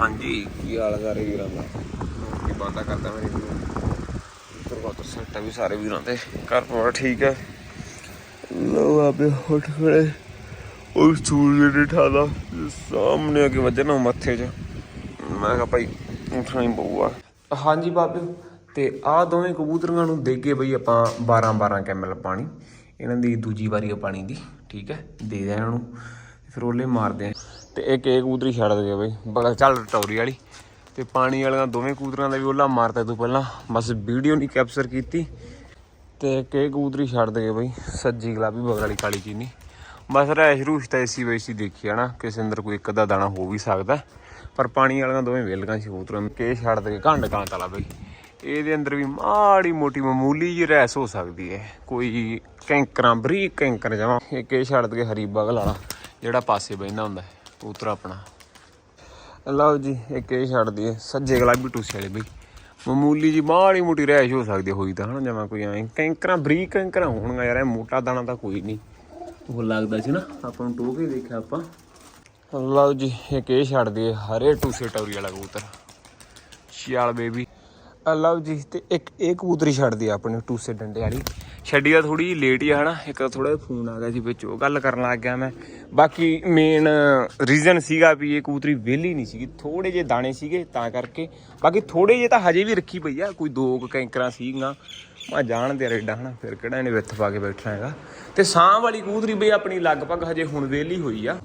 ਹਾਂਜੀ। ਕੀ ਹਾਲ ਸਾਰੇ ਵੀਰਾਂ ਦਾ? ਕੀ ਬੰਦਾ ਕਰਦਾ ਮੇਰੀ ਪਰਵਾਤਰ ਸੱਟਾ ਵੀ ਸਾਰੇ ਵੀਰਾਂ ਦੇ। ਘਰ ਪਰਿਵਾਰ ਠੀਕ ਹੈ ਲੋ ਆਪੇ ਉੱਠ ਖੜੇ। ਉਹ ਸੂਰਜ ਦੇ ਠਾਦਾ ਸਾਹਮਣੇ ਆ ਕੇ ਵੱਜਣਾ ਮੱਥੇ 'ਚ। ਮੈਂ ਕਿਹਾ ਭਾਈ ਉੱਠਣਾ ਹੀ ਪਊਗਾ। ਹਾਂਜੀ ਬਾਬੇ ਤੇ ਆਹ ਦੋਵੇਂ ਕਬੂਤਰੀਆਂ ਨੂੰ ਦੇ ਕੇ ਬਈ ਆਪਾਂ 12 12 ਕੈਮਲ ਪਾਣੀ। ਇਹਨਾਂ ਦੀ ਦੂਜੀ ਵਾਰੀ ਆ ਪਾਣੀ ਦੀ ਠੀਕ ਹੈ? ਦੇ ਦੇ ਇਹਨਾਂ ਨੂੰ। ਫਿਰ ਉਹਲੇ ਮਾਰਦੇ ਆ। ਤੇ ਇਹ ਇੱਕ ਕਬੂਤਰੀ ਛੱਡ ਦੇ ਬਈ। ਬਗਲ ਚੱਲ ਟੌਰੀ ਵਾਲੀ। ਤੇ ਪਾਣੀ ਵਾਲੀਆਂ ਦੋਵੇਂ ਕਬੂਤਰਾਂ ਦਾ ਵੀ ਉਹਲਾ ਮਾਰਤਾ ਤੂੰ ਪਹਿਲਾਂ। ਬਸ ਵੀਡੀਓ ਨਹੀਂ ਕੈਪਚਰ ਕੀਤੀ। ਤੇ ਇੱਕ ਇਹ ਕਬੂਤਰੀ ਛੱਡ ਦੇ ਬਈ। ਸੱਜੀ ਗੁਲਾਬੀ ਬਗਲ ਵਾਲੀ ਕਾਲੀ ਚੀਨੀ। ਬਸ ਰੈਸ਼ ਰੂਸ਼ ਤਾਂ ਐਸੀ ਵੈਸੀ ਦੇਖੀ ਆ ਕਿਸੇ ਅੰਦਰ ਕੋਈ ਇੱਕ ਅੱਧਾ ਦਾਣਾ ਹੋ ਵੀ ਸਕਦਾ। ਪਰ ਪਾਣੀ ਵਾਲੀਆਂ ਦੋਵੇਂ ਵੇਲਗਾਂ ਸੀ ਕਬੂਤਰਾਂ ਨੂੰ। ਕੇ ਛੱਡ ਦੇ ਘੰਡ ਕਾਂਤ ਵਾਲਾ ਬਈ। ਇਹਦੇ ਅੰਦਰ ਵੀ ਮਾੜੀ ਮੋਟੀ ਮਾਮੂਲੀ ਜਿਹੀ ਰੈਸ ਹੋ ਸਕਦੀ ਹੈ। ਕੋਈ ਕੈਂਕਰਾਂ, ਬਰੀਕ ਕੈਂਕਰ ਜਾਵਾਂ ਇਹ ਇਹ ਛੱਡ ਦੇ ਹਰੀ ਬਗਲ ਵਾਲਾ। ਜਿਹੜਾ ਪਾਸੇ ਬੈਂਦਾ ਹੁੰਦਾ ਹੈ। ਕਬੂਤਰ ਆਪਣਾ। ਲਓ ਜੀ ਇੱਕ ਇਹ ਛੱਡ ਦਈਏ। ਸੱਜੇ ਗੁਲਾਬੀ ਟੂਸੇ ਵਾਲੇ ਬਈ। ਮਾਮੂਲੀ ਜੀ ਮਾੜੀ ਮੋਟੀ ਰੈਸ਼ ਹੋ ਸਕਦੀ ਹੋਈ ਤਾਂ ਹਨਾ ਜਮਾ ਕੋਈ ਐ। ਕੈਂਕਰਾਂ ਬਰੀਕ ਕੈਂਕਰਾਂ ਹੋਣਗਾ ਯਾਰ ਇਹ ਮੋਟਾ ਦਾਣਾ ਤਾਂ ਕੋਈ ਨਹੀਂ। ਉਹ ਲੱਗਦਾ ਸੀ ਨਾ ਆਪਾਂ ਨੂੰ ਟੋਕੇ ਦੇਖਿਆ ਆਪਾਂ। ਲਓ ਜੀ ਇੱਕ ਇਹ ਛੱਡ ਦਈਏ ਹਰੇ ਟੂਸੇ ਟੌਰੀ ਵਾਲਾ ਕਬੂਤਰ। ਸ਼ਿਆਲ ਬੇਬੀ। ਲਓ ਜੀ ਤੇ ਇੱਕ ਇਹ ਕਬੂਤਰੀ ਛੱਡਦੀ ਆ ਆਪਣੇ ਟੂਸੇ ਡੰਡੇ ਵਾਲੀ। ਛੱਡੀ ਆ ਥੋੜੀ ਲੇਟ ਹੀ ਆ ਹਨਾ, ਇੱਕ ਥੋੜਾ ਫੋਨ ਆ ਗਿਆ ਸੀ ਵਿੱਚ, ਉਹ ਗੱਲ ਕਰਨ ਲੱਗ ਗਿਆ ਮੈਂ। ਬਾਕੀ ਮੇਨ ਰੀਜ਼ਨ ਸੀਗਾ ਵੀ ਇਹ ਕੂਤਰੀ ਵਿਹਲੀ ਨਹੀਂ ਸੀਗੀ ਥੋੜੇ ਜਿਹੇ ਦਾਣੇ ਸੀਗੇ ਤਾਂ ਕਰਕੇ। ਬਾਕੀ ਥੋੜੇ ਜਿਹੇ ਤਾਂ ਹਜੇ ਵੀ ਰੱਖੀ ਪਈ ਆ, ਕੋਈ ਦੋ ਕੁ ਕੈਂਕਰਾਂ ਸੀਗੀਆਂ। ਮੈਂ ਜਾਣਦੇ ਆ ਰੇਡਾ ਹਨਾ, ਫਿਰ ਕਿਹੜਾ ਇਹਨੇ ਵਿੱਥ ਪਾ ਕੇ ਬੈਠਣਾ ਹੈਗਾ। ਤੇ ਸਾਹ ਵਾਲੀ ਕੂਤਰੀ ਬਈ ਆਪਣੀ ਲਗਭਗ ਹਜੇ ਹੁਣ ਵਿਹਲੀ ਹੋਈ ਆ।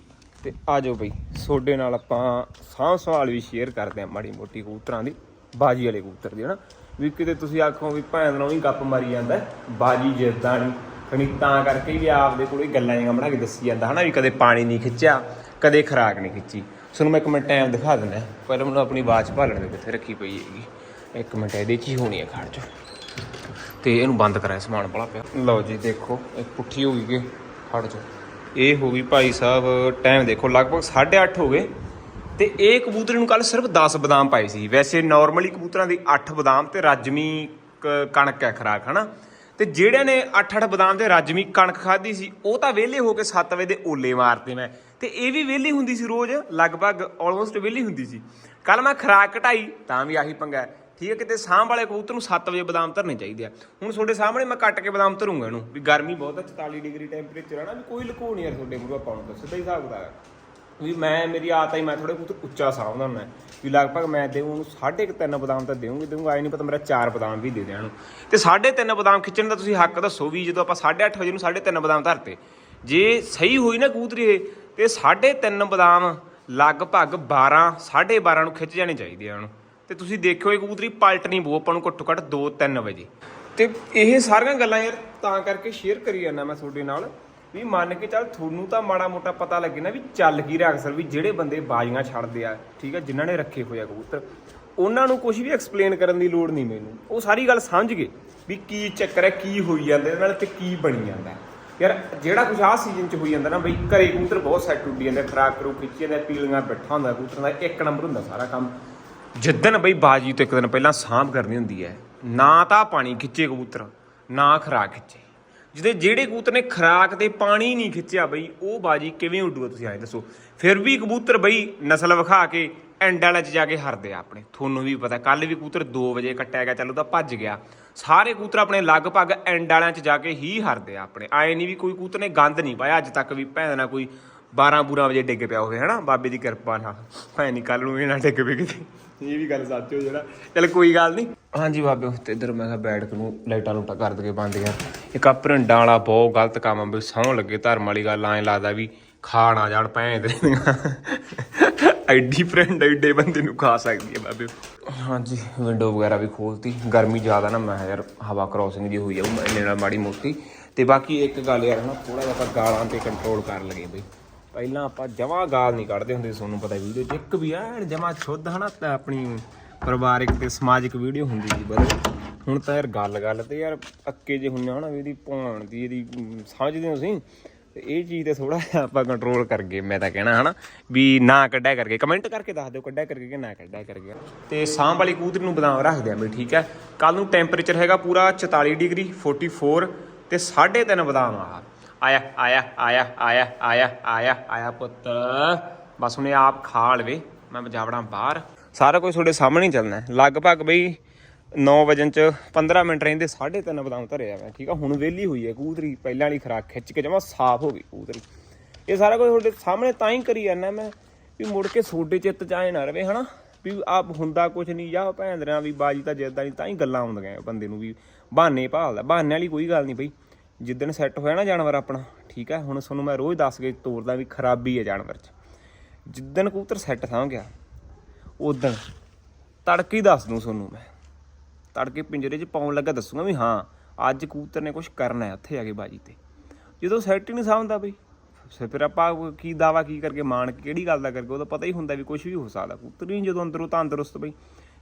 ਤੇ ਆ ਜਾਓ ਬਈ, ਸੋਡੇ ਨਾਲ ਆਪਾਂ ਸਾਹ ਸਵਾਲ ਵੀ ਸ਼ੇਅਰ ਕਰਦੇ ਆ ਮਾੜੀ ਮੋਟੀ ਕੂਤਰਾਂ ਦੀ। ਬਾਜੀ ਵਾਲੇ ਕਬੂਤਰ ਦੀ, ਹਨਾ? ਵੀ ਕਿਤੇ ਤੁਸੀਂ ਆਖੋ ਵੀ ਭੈਣ ਨਾਲ ਹੀ ਗੱਪ ਮਾਰੀ ਜਾਂਦਾ, ਬਾਜੀ ਜਿੱਦਾਂ ਨਹੀਂ ਖਣੀ ਤਾਂ ਕਰਕੇ ਵੀ ਆਪਦੇ ਕੋਲੇ ਗੱਲਾਂ ਜਿਹੀਆਂ ਬਣਾ ਕੇ ਦੱਸੀ ਜਾਂਦਾ, ਹਨਾ? ਵੀ ਕਦੇ ਪਾਣੀ ਨਹੀਂ ਖਿੱਚਿਆ, ਕਦੇ ਖਰਾਕ ਨਹੀਂ ਖਿੱਚੀ। ਤੁਹਾਨੂੰ ਮੈਂ ਇੱਕ ਮਿੰਟ ਟਾਈਮ ਦਿਖਾ ਦਿੰਦਾ ਪਹਿਲਾਂ ਮੈਨੂੰ ਆਪਣੀ ਆਵਾਜ਼ ਭਾਲਣ ਦੇ ਕਿੱਥੇ ਰੱਖੀ ਪਈ ਹੈਗੀ। ਇੱਕ ਮਿੰਟ, ਇਹਦੇ 'ਚ ਹੀ ਹੋਣੀ ਹੈ ਖੜ ਚ ਤੇ ਇਹਨੂੰ ਬੰਦ ਕਰਾਇਆ, ਸਮਾਨ ਬੜਾ ਪਿਆ। ਲਓ ਜੀ, ਦੇਖੋ, ਇਹ ਪੁੱਠੀ ਹੋ ਗਈ ਕਿ ਖੜ ਚ ਇਹ ਹੋ ਗਈ ਭਾਈ ਸਾਹਿਬ ਟਾਈਮ ਦੇਖੋ, ਲਗਭਗ 8:30 ਹੋ ਗਏ। ਤੇ ਇਹ ਕਬੂਤਰ ਨੂੰ ਕੱਲ ਸਿਰਫ 10 ਬਦਾਮ ਪਾਏ ਸੀ। ਵੈਸੇ ਨਾਰਮਲੀ ਕਬੂਤਰਾਂ ਦੀ 8 ਬਦਾਮ ਤੇ ਰਾਜਮੀ ਕ- ਕਣਕ ਹੈ ਖਰਾਕ, ਹਨਾ? ਤੇ ਜਿਹੜਿਆਂ ਨੇ 8-8 ਬਦਾਮ ਤੇ ਰਾਜਮੀ ਕਣਕ ਖਾਧੀ ਸੀ, ਉਹ ਤਾਂ ਵਿਹਲੇ ਹੋ ਕੇ 7 ਵਜੇ ਦੇ ਓਲੇ ਮਾਰਤੇ ਮੈਂ। ਤੇ ਇਹ ਵੀ ਵਿਹਲੀ ਹੁੰਦੀ ਸੀ ਰੋਜ਼, ਲਗਭਗ ਆਲਮੋਸਟ ਵਿਹਲੀ ਹੁੰਦੀ ਸੀ। ਕੱਲ ਮੈਂ ਖਰਾਕ ਘਟਾਈ, ਤਾਂ ਵੀ ਆਹੀ ਪੰਗਾ ਠੀਕ ਹੈ, ਕਿਤੇ ਸਾਂਭ ਵਾਲੇ ਕਬੂਤਰ ਨੂੰ 7 ਵਜੇ ਬਦਾਮ ਧਰਨੇ ਚਾਹੀਦੇ ਆ। ਹੁਣ ਤੁਹਾਡੇ ਸਾਹਮਣੇ ਮੈਂ ਕੱਟ ਕੇ ਬਦਾਮ ਧਰੂੰਗਾ ਇਹਨੂੰ। ਵੀ ਗਰਮੀ ਬਹੁਤ ਹੈ 44 ਡਿਗਰੀ ਟੈਂਪਰੇਚਰ ਹੈ ਨਾ, ਵੀ ਕੋਈ ਲੁਕੋ ਨਹੀਂ ਯਾਰ ਤੁਹਾਡੇ ਮੂਹਰੇ ਆਪਾਂ ਨੂੰ ਸਿੱਧਾ ਹੀ ਹਿਸਾਬ ਕਿਤਾਬ ਵੀ ਮੈਂ, ਮੇਰੀ ਆਦਤ ਹੀ ਮੈਂ ਥੋੜੇ ਬਹੁਤ ਉੱਚਾ ਸਾਂਭਦਾ ਹੁੰਦਾ। ਵੀ ਲਗਭਗ ਮੈਂ ਦੇਵਾਂ ਉਹਨੂੰ ਸਾਢੇ ਕੁ ਤਿੰਨ ਬਦਾਮ ਤਾਂ ਦੇਵਾਂਗੀ ਦੇਵਾਂਗਾ ਆਈ ਨਹੀਂ ਪਤਾ ਮੇਰਾ ਚਾਰ ਬਦਾਮ ਵੀ ਦੇ ਦੇਣ। ਨੂੰ ਤੇ ਸਾਢੇ ਤਿੰਨ ਬਦਾਮ ਖਿੱਚਣ ਦਾ ਤੁਸੀਂ ਹੱਕ ਦੱਸੋ ਵੀ ਜਦੋਂ ਆਪਾਂ 8:30 ਵਜੇ ਨੂੰ ਸਾਢੇ ਤਿੰਨ ਬਦਾਮ ਧਰਤੇ, ਜੇ ਸਹੀ ਹੋਈ ਨਾ ਕੂਤਰੀ ਇਹ, ਤੇ ਸਾਢੇ ਤਿੰਨ ਬਦਾਮ ਲਗਭਗ 12 12:30 ਨੂੰ ਖਿੱਚ ਜਾਣੇ ਚਾਹੀਦੇ ਆ ਉਹਨੂੰ। ਤੇ ਤੁਸੀਂ ਦੇਖਿਓ ਇਹ ਕਬੂਤਰੀ ਪਲਟਣੀ ਬੋ ਆਪਾਂ ਨੂੰ ਘੱਟੋ ਘੱਟ 2-3 ਵਜੇ। ਤੇ ਇਹ ਸਾਰੀਆਂ ਗੱਲਾਂ ਯਾਰ, ਤਾਂ ਕਰਕੇ ਸ਼ੇਅਰ ਕਰੀ ਜਾਂਦਾ ਮੈਂ ਤੁਹਾਡੇ ਨਾਲ। ਵੀ ਮੰਨ ਕੇ ਚੱਲ ਤੁਹਾਨੂੰ ਤਾਂ ਮਾੜਾ ਮੋਟਾ ਪਤਾ ਲੱਗੇ ਨਾ ਵੀ ਚੱਲ ਕੀ ਰਿਹਾ ਅਕਸਰ, ਵੀ ਜਿਹੜੇ ਬੰਦੇ ਬਾਜ਼ੀਆਂ ਛੱਡਦੇ ਆ, ਠੀਕ ਆ, ਜਿਨ੍ਹਾਂ ਨੇ ਰੱਖੇ ਹੋਏ ਆ ਕਬੂਤਰ, ਉਹਨਾਂ ਨੂੰ ਕੁਝ ਵੀ ਐਕਸਪਲੇਨ ਕਰਨ ਦੀ ਲੋੜ ਨਹੀਂ ਮੈਨੂੰ। ਉਹ ਸਾਰੀ ਗੱਲ ਸਮਝ ਗਏ ਵੀ ਕੀ ਚੱਕਰ ਹੈ, ਕੀ ਹੋਈ ਜਾਂਦਾ, ਇਹਦੇ ਨਾਲ ਤੇ ਕੀ ਬਣੀ ਜਾਂਦਾ ਯਾਰ, ਜਿਹੜਾ ਕੁਝ ਆਹ ਸੀਜ਼ਨ ਚ ਹੋਈ ਜਾਂਦਾ ਨਾ ਬਈ, ਘਰੇ ਕਬੂਤਰ ਬਹੁਤ ਸੈੱਟ ਉੱਡੀ ਜਾਂਦੇ, ਖਰਾਕ ਕਰੂ ਖਿੱਚੀ ਜਾਂਦੇ, ਪੀਲੀਆਂ ਬੈਠਾ ਹੁੰਦਾ ਕਬੂਤਰਾਂ ਦਾ, ਇੱਕ ਨੰਬਰ ਹੁੰਦਾ ਸਾਰਾ ਕੰਮ। ਜਿੱਦਣ ਬਈ ਬਾਜੀ ਤੋਂ ਇੱਕ ਦਿਨ ਪਹਿਲਾਂ ਸਾਂਭ ਕਰਨੀ ਹੁੰਦੀ ਹੈ, ਨਾ ਤਾਂ ਪਾਣੀ ਖਿੱਚੇ ਕਬੂਤਰ, ਨਾ ਖਰਾਕ ਖਿੱਚੇ। ਜਿਹਦੇ ਜਿਹੜੇ ਕਬੂਤਰ ਨੇ ਖਰਾਕ ਤੇ ਪਾਣੀ ਨਹੀਂ ਖਿੱਚਿਆ ਬਈ, ਉਹ ਬਾਜੀ ਕਿਵੇਂ ਉੱਡੂਗਾ ਤੁਸੀਂ ਆਏ ਦੱਸੋ। ਫਿਰ ਵੀ ਕਬੂਤਰ ਬਈ ਨਸਲ ਵਿਖਾ ਕੇ ਐਂਡ ਵਾਲੇ ਚ ਜਾ ਕੇ ਹਰਦੇ ਆ ਆਪਣੇ। ਤੁਹਾਨੂੰ ਵੀ ਪਤਾ ਕੱਲ ਵੀ ਕਬੂਤਰ 2 ਵਜੇ ਕੱਟਿਆ ਗਿਆ, ਚਲੋ ਤਾਂ ਭੱਜ ਗਿਆ। ਸਾਰੇ ਕਬੂਤਰ ਆਪਣੇ ਲਗਭਗ ਐਂਡ ਵਾਲਿਆਂ ਚ ਜਾ ਕੇ ਹੀ ਹਰਦੇ ਆ ਆਪਣੇ। ਆਏ ਨਹੀਂ ਵੀ ਕੋਈ ਕਬੂਤਰ ਨੇ ਗੰਦ ਨਹੀਂ ਪਾਇਆ, ਅੱਜ ਤੱਕ ਵੀ ਭੈਣ ਨਾ ਕੋਈ 12 ਬੂਰਾ ਵਜੇ ਡਿੱਗ ਪਿਆ ਹੋਵੇ, ਹਨਾ? ਬਾਬੇ ਦੀ ਕਿਰਪਾ ਨਾਲ। ਭੈਣ ਨਹੀਂ ਕੱਲ ਨੂੰ ਇਹ ਨਾ ਡਿੱਗ ਪਏ ਕਿਤੇ। ਇਹ ਵੀ ਗੱਲ ਸੱਚ ਹੋ ਜਿਹੜਾ। ਚਲ ਕੋਈ ਗੱਲ ਨਹੀਂ ਹਾਂਜੀ ਬਾਬੇ, ਤੇ ਇੱਧਰ ਮੈਂ ਕਿਹਾ ਬੈਠਕ ਨੂੰ ਲਾਈਟਾਂ ਲੂਟਾਂ ਕਰ ਦਗੇ ਬੰਦ ਯਾਰ। ਇੱਕ ਆ ਭਰਿੰਡਾਂ ਵਾਲਾ ਬਹੁਤ ਗਲਤ ਕੰਮ ਆ ਵੀ ਸੌਂ ਲੱਗੇ ਧਰਮ ਵਾਲੀ ਗੱਲ, ਐਂ ਲੱਗਦਾ ਵੀ ਖਾ ਨਾ ਜਾਣ ਭੈਣ ਦੇ ਐਡੀ ਫਰੈਂਡ ਐਡੇ ਬੰਦੇ ਨੂੰ ਖਾ ਸਕਦੀ ਹੈ ਬਾਬੇ। ਹਾਂਜੀ ਵਿੰਡੋ ਵਗੈਰਾ ਵੀ ਖੋਲਤੀ। ਗਰਮੀ ਜ਼ਿਆਦਾ ਨਾ, ਮੈਂ ਕਿਹਾ ਯਾਰ ਹਵਾ ਕ੍ਰੋਸਿੰਗ ਜੀ ਹੋਈ ਆ, ਉਹ ਨਾਲ ਮਾੜੀ ਮੋਟੀ। ਤੇ ਬਾਕੀ ਇੱਕ ਗੱਲ ਯਾਰ ਨਾ ਥੋੜਾ ਜਿਹਾ ਆਪਾਂ ਗਾਲਾਂ ਤੇ ਕੰਟਰੋਲ ਕਰ ਲਗੇ ਬਈ। ਪਹਿਲਾਂ ਆਪਾਂ ਜਮਾ ਗਾਲ ਨਹੀਂ ਕੱਢਦੇ ਹੁੰਦੇ ਸੀ, ਤੁਹਾਨੂੰ ਪਤਾ ਵੀਡੀਓ 'ਚ। ਇੱਕ ਵੀ ਐਨ ਜਮਾ ਸ਼ੁੱਧ ਹਨਾ ਤਾਂ ਆਪਣੀ ਪਰਿਵਾਰਿਕ ਤੇ ਸਮਾਜਿਕ ਵੀਡੀਓ ਹੁੰਦੀ ਸੀ ਬਸ। ਹੁਣ ਤਾਂ ਯਾਰ ਗੱਲ ਗੱਲ ਤੇ ਯਾਰ ਅੱਕੇ ਜੇ ਹੁੰਨੇ ਹਨਾ ਵੀ ਇਹਦੀ ਭਾਣ ਦੀ ਇਹਦੀ ਸਮਝਦੇ ਹੋ ਤੁਸੀਂ? ਤੇ ਇਹ ਚੀਜ਼ ਤੇ ਥੋੜਾ ਆਪਾਂ ਕੰਟਰੋਲ ਕਰ ਗਏ ਮੈਂ ਤਾਂ ਕਹਿਣਾ ਹਨਾ ਵੀ ਨਾ ਕੱਢਿਆ ਕਰਕੇ ਕਮੈਂਟ ਕਰਕੇ ਦੱਸ ਦਿਓ ਕੱਢਿਆ ਕਰਕੇ ਕਿ ਨਾ ਕੱਢਿਆ ਕਰਕੇ। ਤੇ ਸਾਂਭ ਵਾਲੀ ਕਬੂਤਰੀ ਨੂੰ ਬਦਾਮ ਰੱਖ ਦਿਆਂ ਵੀ ਠੀਕ ਹੈ। ਕੱਲ ਨੂੰ ਟੈਂਪਰੇਚਰ ਹੈਗਾ ਪੂਰਾ 44 ਡਿਗਰੀ 44 ਤੇ 3.5 ਬਦਾਮ ਆ। ਆਇਆ ਆਇਆ ਆਇਆ ਆਇਆ ਆਇਆ ਆਇਆ ਆਇਆ ਪੁੱਤ। ਬਸ ਹੁਣੇ ਆਪ ਖਾ ਲਵੇ, ਮੈਂ ਜਾਵੜਾਂ ਬਾਹਰ। ਸਾਰਾ ਕੁਝ ਤੁਹਾਡੇ ਸਾਹਮਣੇ ਹੀ ਚੱਲਣਾ ਲਗਭਗ ਬਈ 9 ਵਜਨ ਚ 15 ਮਿੰਟ ਰਹਿੰਦੇ 3:30 ਬਦਾਮ ਧਰਿਆ ਮੈਂ, ਠੀਕ ਆ? ਹੁਣ ਵਿਹਲੀ ਹੋਈ ਹੈ ਕੂਤਰੀ, ਪਹਿਲਾਂ ਵਾਲੀ ਖਰਾਕ ਖਿੱਚ ਕੇ ਜਮਾ ਸਾਫ਼ ਹੋ ਗਈ ਕੂਤਰੀ। ਇਹ ਸਾਰਾ ਕੁਝ ਤੁਹਾਡੇ ਸਾਹਮਣੇ ਤਾਂ ਹੀ ਕਰੀ ਜਾਂਦਾ ਮੈਂ, ਵੀ ਮੁੜ ਕੇ ਸੋਡੇ ਚਿੱਤ ਚ ਆਏ ਨਾ ਰਵੇ, ਹਨਾ? ਵੀ ਆਪ ਹੁੰਦਾ ਕੁਝ ਨਹੀਂ, ਜਾਂ ਭੈਂਦਰਿਆਂ ਵੀ ਬਾਜੀ ਤਾਂ ਜਿੱਦਾਂ ਨਹੀਂ ਤਾਂ ਹੀ ਗੱਲਾਂ ਆਉਂਦੀਆਂ ਬੰਦੇ ਨੂੰ ਵੀ, ਬਹਾਨੇ ਭਾਲਦਾ, ਬਹਾਨੇ ਵਾਲੀ ਕੋਈ ਗੱਲ ਨਹੀਂ ਬਈ। ਜਿੱਦਣ ਸੈੱਟ ਹੋਇਆ ਨਾ ਜਾਨਵਰ ਆਪਣਾ, ਠੀਕ ਹੈ, ਹੁਣ ਤੁਹਾਨੂੰ ਮੈਂ ਰੋਜ਼ ਦੱਸ ਕੇ ਤੋਰਦਾ ਵੀ ਖਰਾਬੀ ਹੈ ਜਾਨਵਰ 'ਚ। ਜਿੱਦਣ ਕਬੂਤਰ ਸੈੱਟ ਥਾਂ ਗਿਆ ਉਦਣ ਤੜਕੇ ਹੀ ਦੱਸ ਦੂੰ ਤੁਹਾਨੂੰ ਮੈਂ। ਤੜਕੇ ਪਿੰਜਰੇ 'ਚ ਪਾਉਣ ਲੱਗਾ ਦੱਸੂਗਾ ਵੀ ਹਾਂ, ਅੱਜ ਕਬੂਤਰ ਨੇ ਕੁਝ ਕਰਨਾ ਹੈ ਉੱਥੇ ਆ ਕੇ ਬਾਜੀ ਤੇ। ਜਦੋਂ ਸੈੱਟ ਹੀ ਨਹੀਂ ਸਮਝਦਾ ਬਈ, ਫਿਰ ਆਪਾਂ ਕੀ ਦਾਵਾ ਕੀ ਕਰਕੇ ਮਾਣ ਕੇ ਕਿਹੜੀ ਗੱਲ ਦਾ ਕਰਕੇ ਉਹਦਾ ਪਤਾ ਹੀ ਹੁੰਦਾ ਵੀ ਕੁਝ ਵੀ ਹੋ ਸਕਦਾ। ਕਬੂਤਰ ਨਹੀਂ ਜਦੋਂ ਅੰਦਰੋਂ ਤਾਂ ਅੰਦਰੁਸਤ ਬਈ।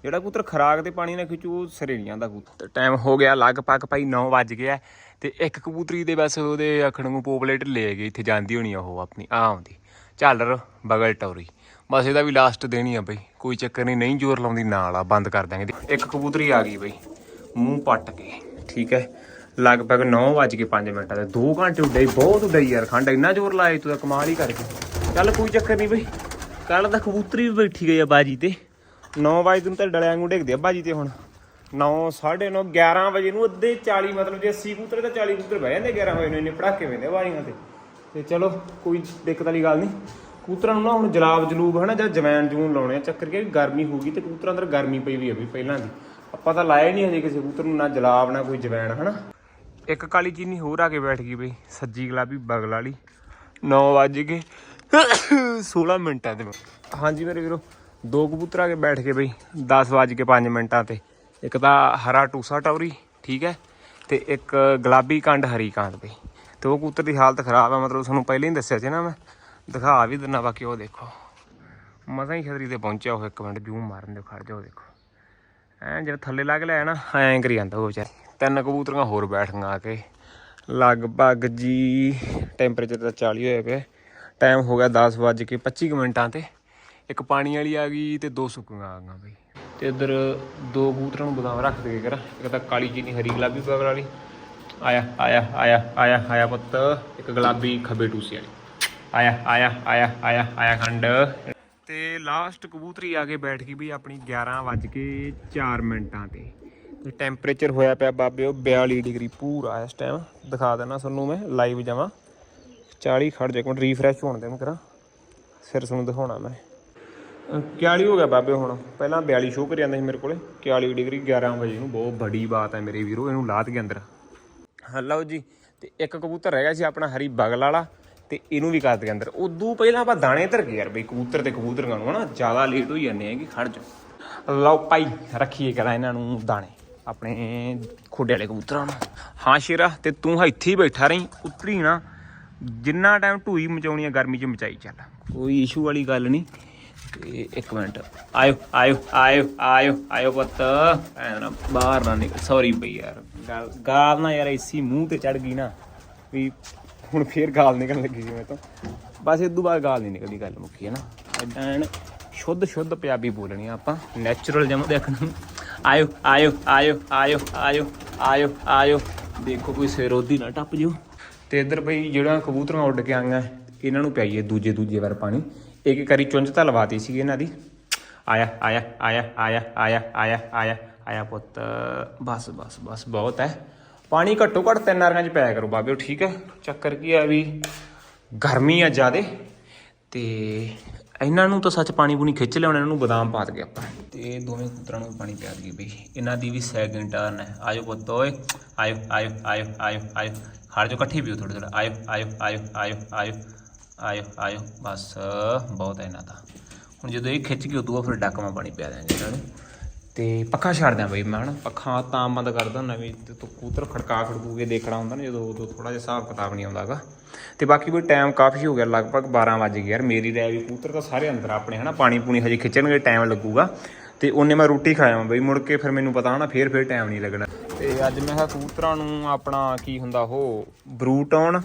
ਜਿਹੜਾ ਕਬੂਤਰ ਖਰਾਕ ਤੇ ਪਾਣੀ ਨਾਲ ਖਿੱਚੂ, ਉਹ ਸਿਰੇ ਨਹੀਂ ਜਾਂਦਾ ਕਬੂਤਰ। ਟਾਈਮ ਹੋ ਗਿਆ, ਲਗਭਗ ਭਾਈ 9 ਵੱਜ ਗਿਆ ਤੇ ਇੱਕ ਕਬੂਤਰੀ ਦੇ ਬਸ ਉਹਦੇ ਅੱਖਣ ਨੂੰ ਪੋਪਲੇਟ ਲੈ ਗਈ, ਇੱਥੇ ਜਾਂਦੀ ਹੋਣੀ ਆ ਉਹ ਆਪਣੀ, ਆ ਆਉਂਦੀ। ਝਾਲਰ ਬਗਲ ਟੌਰੀ। ਬਸ ਇਹਦਾ ਵੀ ਲਾਸਟ ਦੇਣੀ ਆ ਬਈ, ਕੋਈ ਚੱਕਰ ਨਹੀਂ ਨਹੀਂ ਜ਼ੋਰ ਲਾਉਂਦੀ, ਨਾਲ ਆ, ਬੰਦ ਕਰ ਦਾਂਗੇ ਇੱਕ ਕਬੂਤਰੀ ਆ ਗਈ ਬਈ, ਮੂੰਹ ਪੱਟ ਕੇ, ਠੀਕ ਹੈ? ਲਗਭਗ 9 ਵੱਜ ਕੇ 5 ਮਿੰਟਾਂ ਦੇ 2 ਘੰਟੇ ਉੱਡੇ, ਬਹੁਤ ਉੱਡੇ ਯਾਰ, ਖੰਡ, ਇੰਨਾ ਜ਼ੋਰ ਲਾਇਆ ਤੂੰ ਤਾਂ ਕਮਾਲ ਹੀ ਕਰਕੇ। ਚੱਲ ਕੋਈ ਚੱਕਰ ਨਹੀਂ ਬਈ ਕੱਲ ਤਾਂ ਕਬੂਤਰੀ ਵੀ ਬੈਠੀ ਗਈ ਆ ਬਾਜੀ ਤੇ। 9 ਵਜੇ ਤੂੰ ਤਾਂ ਡਲਿਆਂ ਨੂੰ ਡਿੱਗਦੇ ਆ ਬਾਜੀ ਤੇ ਹੁਣ। 9 9:30 11 ਵਜੇ ਨੂੰ ਅੱਧੇ 40 ਮਤਲਬ ਜੇ 80 ਕਬੂਤਰ ਤਾਂ 40 ਕਬੂਤਰ ਬਹਿ ਜਾਂਦੇ 11 ਵਜੇ ਨੂੰ, ਇੰਨੇ ਪੜਾਕੇ ਪੈਂਦੇ ਆ ਬਾਜੀਆਂ ਤੇ। ਤੇ ਚਲੋ, ਕੋਈ ਦਿੱਕਤ ਵਾਲੀ ਗੱਲ ਨਹੀਂ। ਕੂਤਰਾਂ ਨੂੰ ਨਾ ਹੁਣ ਜਲਾਬ ਜਲੂਬ ਹਨਾ, ਜਾਂ ਜਵੈਨ ਜੂਨ ਲਾਉਣੇ ਆ ਚੱਕਰ ਕੀ ਆ ਵੀ ਗਰਮੀ ਹੋਊਗੀ ਤੇ ਕਬੂਤਰਾਂ ਅੰਦਰ ਗਰਮੀ ਪਈ ਵੀ ਆ ਵੀ ਪਹਿਲਾਂ ਦੀ। ਆਪਾਂ ਤਾਂ ਲਾਇਆ ਹੀ ਨਹੀਂ ਹਜੇ ਕਿਸੇ ਕੂਤਰ ਨੂੰ, ਨਾ ਜਲਾਬ, ਨਾ ਕੋਈ ਜਵੈਨ ਹਨਾ। ਇੱਕ ਕਾਲੀ ਚੀਨੀ ਹੋਰ ਆ ਕੇ ਬੈਠ ਗਈ ਬਈ, ਸੱਜੀ ਗੁਲਾਬੀ ਬਗਲ ਵਾਲੀ। 9 ਵੱਜ ਗਏ। 16 ਮਿੰਟਾਂ ਤੇ। ਹਾਂਜੀ ਮੇਰੇ ਵੀਰੋ, ਦੋ ਕਬੂਤਰ ਆ ਕੇ ਬੈਠ ਗਏ ਬਈ 10 ਵੱਜ ਕੇ 5 ਮਿੰਟਾਂ ਤੇ। ਇੱਕ ਤਾਂ ਹਰਾ ਟੂਸਾ ਟੌਰੀ, ਠੀਕ ਹੈ, ਤੇ ਇੱਕ ਗੁਲਾਬੀ ਕੰਡ ਹਰੀ ਕਾਂਡ ਬਈ ਤੇ ਉਹ ਕਬੂਤਰ ਦੀ ਹਾਲਤ ਖਰਾਬ ਆ, ਮਤਲਬ ਤੁਹਾਨੂੰ ਪਹਿਲਾਂ ਹੀ ਦੱਸਿਆ ਸੀ ਨਾ ਮੈਂ। ਦਿਖਾ ਵੀ ਦਿੰਨਾ ਬਾਕੀ ਉਹ ਦੇਖੋ। ਮਸਾਂ ਹੀ ਛਤਰੀ ਤੇ ਪਹੁੰਚਿਆ ਉਹ ਇੱਕ ਮਿੰਟ ਜੂਮ ਮਾਰਨ ਦੇ ਖੜ ਜਾਓ, ਦੇਖੋ। ਐਂ ਜਿਹੜਾ ਥੱਲੇ ਲੱਗ ਲਿਆ ਨਾ ਐਂ ਕਰੀ ਜਾਂਦਾ ਉਹ ਵਿਚਾਰ। ਤਿੰਨ ਕਬੂਤਰੀਆਂ ਹੋਰ ਬੈਠ ਗਈਆਂ ਆ ਕੇ। ਲਗਭਗ ਜੀ ਟੈਂਪਰੇਚਰ ਤਾਂ 40 ਹੋਇਆ ਪਿਆ। ਟਾਈਮ ਹੋ ਗਿਆ 10 ਵੱਜ ਕੇ 25 ਕੁ ਮਿੰਟਾਂ ਤੇ। ਇੱਕ ਪਾਣੀ ਵਾਲੀ ਆ ਗਈ ਤੇ ਦੋ ਸੁੱਕੀਆਂ ਆ ਗਈਆਂ ਬਈ। ਤੇ ਇੱਧਰ ਦੋ ਕਬੂਤਰਾਂ ਨੂੰ ਬਦਾਮ ਰੱਖ ਦੇ ਕਰਾ। ਇੱਕ ਤਾਂ ਕਾਲੀ ਚੀਨੀ, ਹਰੀ ਗੁਲਾਬੀ ਬਗਲ ਵਾਲੀ। ਆਇਆ ਆਇਆ ਆਇਆ ਆਇਆ ਆਇਆ ਪੁੱਤ। ਇੱਕ ਗੁਲਾਬੀ ਖੱਬੇ ਟੂਸੀ ਵਾਲੀ। ਆਇਆ ਆਇਆ ਆਇਆ ਆਇਆ ਆਇਆ ਖੰਡ। ਤੇ ਲਾਸਟ ਕਬੂਤਰੀ ਆ ਕੇ ਬੈਠ ਗਈ ਵੀ ਆਪਣੀ 11 ਵੱਜ ਕੇ 4 ਮਿੰਟਾਂ ਤੇ। ਤੇ ਟੈਂਪਰੇਚਰ ਹੋਇਆ ਪਿਆ ਬਾਬੇ, ਉਹ 42 ਡਿਗਰੀ ਪੂਰਾ ਇਸ ਟਾਈਮ ਦਿਖਾ ਦੇਣਾ ਤੁਹਾਨੂੰ ਮੈਂ ਲਾਈਵ ਜਾਵਾਂ। 40 ਖੜ ਜਾ ਇੱਕ ਮਿੰਟ ਰੀਫਰੈਸ਼ ਹੋਣ ਦੇ ਮੈਂ ਕਰਾਂ। ਫਿਰ ਤੁਹਾਨੂੰ ਦਿਖਾਉਣਾ ਮੈਂ। 41 ਹੋ ਗਿਆ ਬਾਬੇ ਹੁਣ। ਪਹਿਲਾਂ 42 ਸ਼ੋ ਕਰ ਜਾਂਦਾ ਸੀ ਮੇਰੇ ਕੋਲੇ। 41 ਡਿਗਰੀ 11 ਵਜੇ ਨੂੰ। ਬਹੁਤ ਬੜੀ ਬਾਤ ਹੈ ਮੇਰੇ ਵੀਰੋ, ਇਹਨੂੰ ਲਾਤ ਕੇ ਅੰਦਰ। ਹਾਂ, ਲਓ ਜੀ, ਤੇ ਇੱਕ ਕਬੂਤਰ ਰਹਿ ਗਿਆ ਸੀ ਆਪਣਾ ਹਰੀ ਬਗਲ ਵਾਲਾ, ਤੇ ਇਹਨੂੰ ਵੀ ਕਰ ਦੇ ਅੰਦਰ। ਉਦੋਂ ਪਹਿਲਾਂ ਆਪਾਂ ਦਾਣੇ ਧਰ ਗਏ ਯਾਰ ਬਈ, ਕਬੂਤਰ ਤੇ ਕਬੂਤਰਾਂ ਨੂੰ, ਹਨਾ? ਜ਼ਿਆਦਾ ਲੇਟ ਹੋਈ ਜਾਂਦੇ ਆ ਕਿ ਖੜ ਜਾ ਲਓ ਭਾਈ, ਰੱਖੀਏ ਕਰਾਂ ਇਹਨਾਂ ਨੂੰ ਦਾਣੇ, ਆਪਣੇ ਖੋਡੇ ਵਾਲੇ ਕਬੂਤਰਾਂ ਨੂੰ। ਹਾਂ, ਸ਼ੇਰਾ, ਤੇ ਤੂੰ ਇੱਥੇ ਹੀ ਬੈਠਾ ਰਹੀਂ, ਉਤਰੀ ਨਾ। ਜਿੰਨਾ ਟਾਈਮ ਢੂਈ ਮਚਾਉਣੀ ਆ, ਗਰਮੀ ਚ ਮਚਾਈ ਚੱਲ। ਕੋਈ ਇਸ਼ੂ ਵਾਲੀ ਗੱਲ ਨਹੀਂ। ਤੇ ਇੱਕ ਮਿੰਟ। ਆਇਓ ਆਇਓ ਆਇਓ ਆਇਓ ਆਇਓ ਪੁੱਤ। ਐ ਨਾ ਬਾਹਰ ਨਾ ਨਿਕਲ। ਸੌਰੀ ਬਈ ਯਾਰ। ਗਾਲ ਗਾਲ ਨਾ ਯਾਰ ਐਸੀ ਮੂੰਹ ਤੇ ਚੜ ਗਈ ਨਾ ਵੀ ਹੁਣ ਫੇਰ ਗਾਲ ਨਿਕਲਣ ਲੱਗੀ ਸੀ ਮੇਰੇ ਤੋਂ। ਬਸ ਇਦੋਂ ਬਾਅਦ ਗਾਲ ਨਹੀਂ ਨਿਕਲਦੀ ਗੱਲ ਮੁੱਕੀ ਹੈ ਨਾ। ਏਦਾਂ ਐਨ ਸ਼ੁੱਧ ਸ਼ੁੱਧ ਪੰਜਾਬੀ ਬੋਲਣੀ ਆ ਆਪਾਂ। ਨੈਚੁਰਲ ਜਮ ਦੇਖਣ ਨੂੰ। ਆਇਓ ਆਇਓ ਆਇਓ ਆਇਓ ਆਇਓ ਆਇਓ ਆਇਓ। ਦੇਖੋ ਕੋਈ ਸਿਰੋਦੀ ਨਾ ਟੱਪ ਜਿਓ। ਤੇ ਇੱਧਰ ਬਈ ਜਿਹੜਾ ਕਬੂਤਰਾਂ ਉੱਡ ਕੇ ਆਈਆਂ, ਇਹਨਾਂ ਨੂੰ ਪਿਆਈਏ ਦੂਜੇ ਦੂਜੇ ਵਾਰ ਪਾਣੀ। ਇੱਕ ਇੱਕ ਵਾਰੀ ਚੁੰਝ ਤਾਂ ਲਵਾਤੀ ਸੀਗੀ ਇਹਨਾਂ ਦੀ। ਆਇਆ ਆਇਆ ਆਇਆ ਆਇਆ ਆਇਆ ਆਇਆ ਆਇਆ ਆਇਆ ਪੁੱਤ। ਬਸ ਬਸ ਬਸ, ਬਹੁਤ ਹੈ। ਪਾਣੀ ਘੱਟੋ ਘੱਟ ਤਿੰਨ ਅਰਗਾਂ ਚ ਪਾਇਆ ਕਰੋ ਬਾਬਿਓ ਠੀਕ ਹੈ? ਚੱਕਰ ਕੀ ਆ ਵੀ ਗਰਮੀ ਆ ਜ਼ਿਆਦੇ ਤੇ ਇਹਨਾਂ ਨੂੰ ਤਾਂ ਸੱਚ ਪਾਣੀ ਪੂਣੀ ਖਿੱਚ ਲਿਆਉਣਾ, ਇਹਨਾਂ ਨੂੰ ਬਦਾਮ ਪਾਤ ਦਗੇ ਆਪਾਂ। ਤੇ ਦੋਵੇਂ ਪੁੱਤਰਾਂ ਨੂੰ ਪਾਣੀ ਪਿਆ ਦਈਏ ਬਈ। ਇਹਨਾਂ ਦੀ ਵੀ ਸੈਕਿੰਡ ਟਰਨ ਹੈ। ਆਜੋ ਪੁੱਤ ਓਏ, ਆਇਓ ਆਇਓ ਆਇਓ ਆਇਓ ਆਇਓ। ਖੜ ਜੋ ਇਕੱਠੀ ਪੀਓ ਥੋੜੇ ਥੋੜੇ ਆਇਓ ਆਇਓ ਆਇਓ ਆਇਓ ਆਇਓ। ਆਇਓ ਆਇਓ, ਬਸ, ਬਹੁਤ ਹੈ ਇਹਨਾਂ ਦਾ ਹੁਣ ਜਦੋਂ ਇਹ ਖਿੱਚ ਕੇ ਉਦੋਂ ਬਾਅਦ ਫਿਰ ਡੱਕਵਾਂ ਪਾਣੀ ਪਿਆ ਦਿਆਂਗੇ ਇਹਨਾਂ ਨੂੰ। ਤੇ ਪੱਖਾ ਛੱਡ ਦਿਆਂ ਬਈ ਮੈਂ, ਹਨਾ? ਪੱਖਾ ਤਾਂ ਬੰਦ ਕਰਦਾ ਹੁੰਦਾ ਵੀ ਤੇ ਤੂੰ ਕੂਤਰ ਖੜਕਾ ਖੜਕੂ ਕੇ ਦੇਖਣਾ ਹੁੰਦਾ ਨਾ, ਜਦੋਂ ਉਦੋਂ ਥੋੜਾ ਜਿਹਾ ਹਿਸਾਬ ਕਿਤਾਬ ਨਹੀਂ ਆਉਂਦਾਗਾ। ਤੇ ਬਾਕੀ ਕੋਈ ਟਾਈਮ ਕਾਫੀ ਹੋ ਗਿਆ, ਲਗਭਗ 12 ਵਜ ਗਿਆ ਯਾਰ। ਮੇਰੀ ਰਹਿ ਵੀ ਕੂਤਰ ਤਾਂ ਸਾਰੇ ਅੰਦਰ ਆਪਣੇ, ਹਨਾ? ਪਾਣੀ ਪੂਣੀ ਹਜੇ ਖਿੱਚਣਗੇ ਟਾਈਮ ਲੱਗੂਗਾ। ਤੇ ਉਹਨੇ ਮੈਂ ਰੋਟੀ ਖਾਇਆ ਬਈ, ਮੁੜ ਕੇ ਫਿਰ ਮੈਨੂੰ ਪਤਾ ਹਨਾ, ਫੇਰ ਫੇਰ ਟਾਈਮ ਨਹੀਂ ਲੱਗਣਾ। ਤੇ ਅੱਜ ਮੈਂ ਕਿਹਾ ਕਬੂਤਰਾਂ ਨੂੰ ਆਪਣਾ ਕੀ ਹੁੰਦਾ ਉਹ, ਬਰੂਟ ਆਉਣ।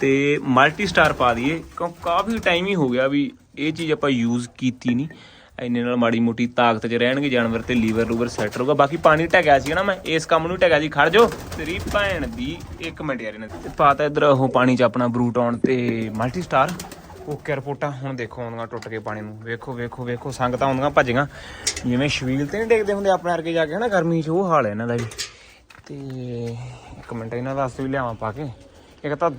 ਤੇ ਮਲਟੀ ਸਟਾਰ ਪਾ ਦਈਏ। ਕਿਉਂ ਕਾਫੀ ਟਾਈਮ ਹੀ ਹੋ ਗਿਆ ਵੀ ਇਹ ਚੀਜ਼ ਆਪਾਂ ਯੂਜ਼ ਕੀਤੀ ਨਹੀਂ। ਇੰਨੇ ਨਾਲ ਮਾੜੀ ਮੋਟੀ ਤਾਕਤ 'ਚ ਰਹਿਣਗੇ ਜਾਨਵਰ ਤੇ ਲੀਵਰ ਲੂਵਰ ਸੈੱਟ ਰਹੂਗਾ। ਬਾਕੀ ਪਾਣੀ ਟਹਿ ਸੀ ਨਾ ਮੈਂ, ਇਸ ਕੰਮ ਨੂੰ ਟਹਿ ਸੀ। ਖੜ ਜਾਓ, ਤੇਰੀ ਭੈਣ ਦੀ ਇੱਕ ਮਿੰਟ ਯਾਰ ਇਹਨਾਂ ਤੇ ਪਾਤਾ ਇਧਰ ਉਹ ਪਾਣੀ 'ਚ ਆਪਣਾ ਬਰੂਟ ਆਉਣ ਤੇ ਮਲਟੀ ਸਟਾਰ ਓਕੇ ਰਿਪੋਰਟਾਂ, ਹੁਣ ਦੇਖੋ ਆਉਂਦੀਆਂ ਟੁੱਟ ਕੇ ਪਾਣੀ ਨੂੰ। ਵੇਖੋ ਵੇਖੋ ਵੇਖੋ, ਸੰਗਤਾਂ ਆਉਂਦੀਆਂ ਭੱਜੀਆਂ। ਜਿਵੇਂ ਸ਼ਵੀਲ ਤੇ ਨਹੀਂ ਡੇਗਦੇ ਹੁੰਦੇ ਆਪਣੇ ਵਰਗੇ ਜਾ ਕੇ ਹਨਾ, ਗਰਮੀ 'ਚ ਉਹ ਹਾਲ ਹੈ ਇਹਨਾਂ ਦਾ ਵੀ। ਤੇ ਇੱਕ ਮਿੰਟ ਇਹਨਾਂ ਵਾਸਤੇ ਵੀ ਲਿਆਵਾਂ ਪਾ ਕੇ। ਇੱਕ ਤਾਂ